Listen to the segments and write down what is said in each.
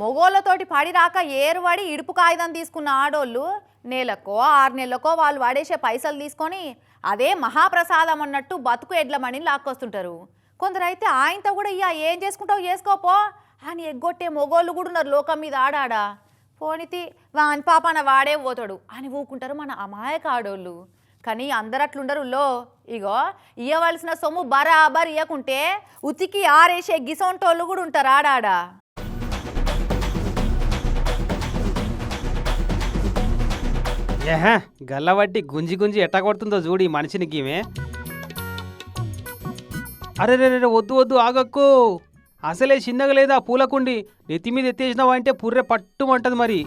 మొగోళ్ళతోటి పడి రాక ఏరువాడి ఇడుపు కాగితం తీసుకున్న ఆడోళ్ళు నెలకో ఆరు నెలలకో వాళ్ళు వాడేసే పైసలు తీసుకొని అదే మహాప్రసాదం అన్నట్టు బతుకు ఎడ్లమని లాక్కొస్తుంటారు. కొందరైతే ఆయనతో కూడా ఇయ్య ఏం చేసుకుంటావు చేసుకోపో అని ఎగ్గొట్టే మొగోళ్ళు కూడా ఉన్నారు లోకం మీద ఆడాడా. పోనితి వాని పాపన వాడే పోతాడు అని ఊకుంటారు మన అమాయక ఆడోళ్ళు. కానీ అందరు అట్లుండరు లో ఇగో ఇయ్యవలసిన సొమ్ము బరాబర్ ఇయ్యకుంటే ఉతికి ఆరేసే గిసొంటోళ్ళు కూడా ఉంటారు ఆడాడా. ఏహా గల్లబట్టి గుంజి గుంజి ఎట్ట కొడుతుందో చూడు ఈ మనిషిని గీమె. అరే రే రే, వద్దు వద్దు ఆగక్కు. అసలే చిన్నగా లేదా పూలకుండి. నెత్తి మీద ఎత్తేసినావా అంటే పుర్రె పట్టుమంటది మరి.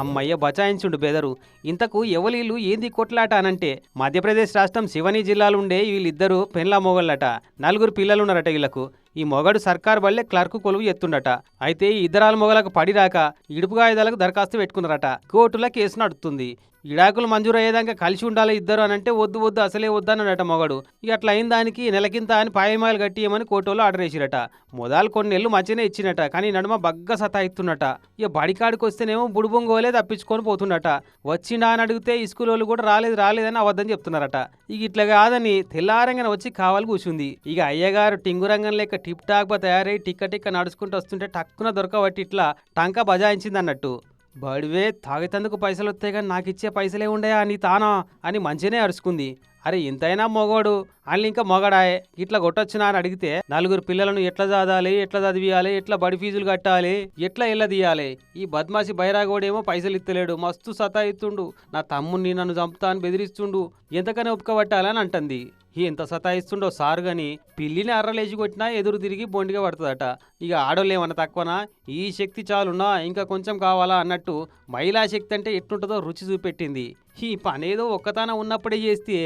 అమ్మయ్య బచాయించుండు బెదరు. ఇంతకు ఎవలీళ్ళు ఏంది కొట్లాట అనంటే మధ్యప్రదేశ్ రాష్ట్రం శివని జిల్లాలో ఉండే వీళ్ళిద్దరూ పెన్లా మొగళ్ళట. నలుగురు పిల్లలున్నారట వీళ్ళకు. ఈ మొగడు సర్కార్ వల్లే క్లర్క్ కొలువు ఎత్తుండట. అయితే ఈ ఇద్దరాల మొగలకు పడిరాక ఇడుపుగాయుధాలకు దరఖాస్తు పెట్టుకున్నారట. కోర్టులో కేసు నడుతుంది ఇడాకులు మంజూరు అయ్యేదాకా కలిసి ఉండాలి ఇద్దరు అని అంటే వద్దు వద్దు అసలే వద్దన్నాడట మొగడు. ఇక అట్లా అయిన దానికి నెలకింత అని పాయమాయలు కట్టియమని కోటోలో ఆర్డర్ వేసిరట. మొదలు కొన్ని నెలలు మంచిగానే ఇచ్చినట కానీ నడుమ బగ్గ సతాయిస్తున్నట. ఇక బడికాడికి వస్తేనేమో బుడుబొంగోలే తప్పించుకొని పోతున్నట. వచ్చిండా అని అడిగితే ఈ స్కూల్ వాళ్ళు కూడా రాలేదు రాలేదని అబద్ధం చెప్తున్నారట. ఇక ఇట్లా కాదని తెల్లారంగన వచ్చి కావాలి కూర్చుంది ఇక అయ్యగారు టింగురంగం లెక్క టిప్ టాక్ తయారై టిక్క టిక్క నడుచుకుంటూ వస్తుంటే టక్కున దొరకబట్టి ఇట్లా టంక బజాయించింది అన్నట్టు. బడివే తాగేతందుకు పైసలు వస్తాయి కానీ నాకు ఇచ్చే పైసలే ఉండయా నీ తానా అని మంచిగానే అరుచుకుంది. అరే ఇంతైనా మొగోడు అని ఇంకా మొగడాయే ఇట్లా కొట్టొచ్చునా అని అడిగితే నలుగురు పిల్లలను ఎట్లా చదవాలి ఎట్లా చదివియాలి ఎట్లా బడి ఫీజులు కట్టాలి ఎట్లా ఇళ్ళ తీయాలి? ఈ బద్మాసి బైరాగోడేమో పైసలు ఇత్తలేడు మస్తు సతాయిస్తుండు నా తమ్ముని నన్ను చంపుతా అని బెదిరిస్తుండు. ఎంతకనే ఒప్పుకోబట్టాలని అంటుంది. ఎంత సతాయిస్తుండో సారు గాని పిల్లిని అర్రలేసి కొట్టినా ఎదురు తిరిగి బొండిగా పడుతుందట ఇక ఆడోళ్ళు ఏమన్నా తక్కువనా ఈ శక్తి చాలున్నా ఇంకా కొంచెం కావాలా అన్నట్టు మహిళా శక్తి అంటే ఎట్లుంటుందో రుచి చూపెట్టింది ఈ పనేదో ఒక్కతాన ఉన్నప్పుడే చేస్తే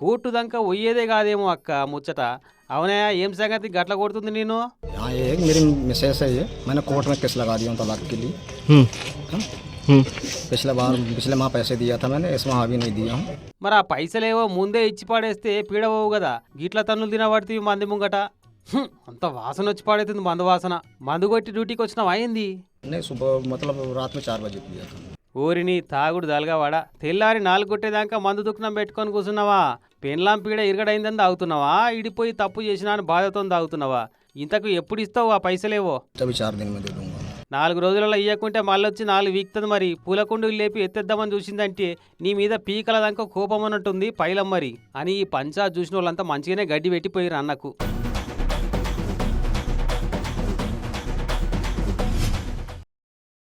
కోర్టు దాకా పోయేదే కాదేమో అక్క ముచ్చట అవునా ఏం సంగతి గట్ల కొడుతుంది నేను हाँ ये है कि मेरी मिसेस है ये मैंने कोर्ट में केस लगा दिया हूँ तलाक के लिए हम्म, हाँ? हम्म। पिछले बार पिछले माह पैसे दिया था मैंने इस माह अभी नहीं दिया हूँ మరి ఆ పైసలేవో ముందే ఇచ్చి పాడేస్తే పీడవవు కదా గిట్ల తన్నులు తినబడితే మంది ముంగట హ్మ్, అంత వాసన వచ్చి పాడైతుంది మందు వాసన మందు కొట్టి డ్యూటీకి వచ్చినావు అయింది नहीं सुबह मतलब रात में चार बजे दिया था ఊరిని తాగుడు దలగవాడా తెల్లారి నాలుగు కొట్టేదాకా మందు దుఃఖం పెట్టుకొని కూర్చున్నావా పెన్లాం పీడ ఇరగడైందని తాగుతున్నావా ఇడిపోయి తప్పు చేసినా అని బాధతో తాగుతున్నావా ఇంతకు ఎప్పుడు ఇస్తావు ఆ పైసలేవో तभी चार दिन में दे दूंगा నాలుగు రోజులలో ఇయ్యకుంటే మళ్ళొచ్చి నాలుగు వీక్తుంది మరి. పూలకుండులు లేపి ఎత్తేద్దామని చూసిందంటే నీ మీద పీకల దాకా కోపం అన్నట్టుంది పైలం మరి. అని ఈ పంచా చూసిన వాళ్ళంతా మంచిగానే గడ్డి పెట్టిపోయారు అన్నకు.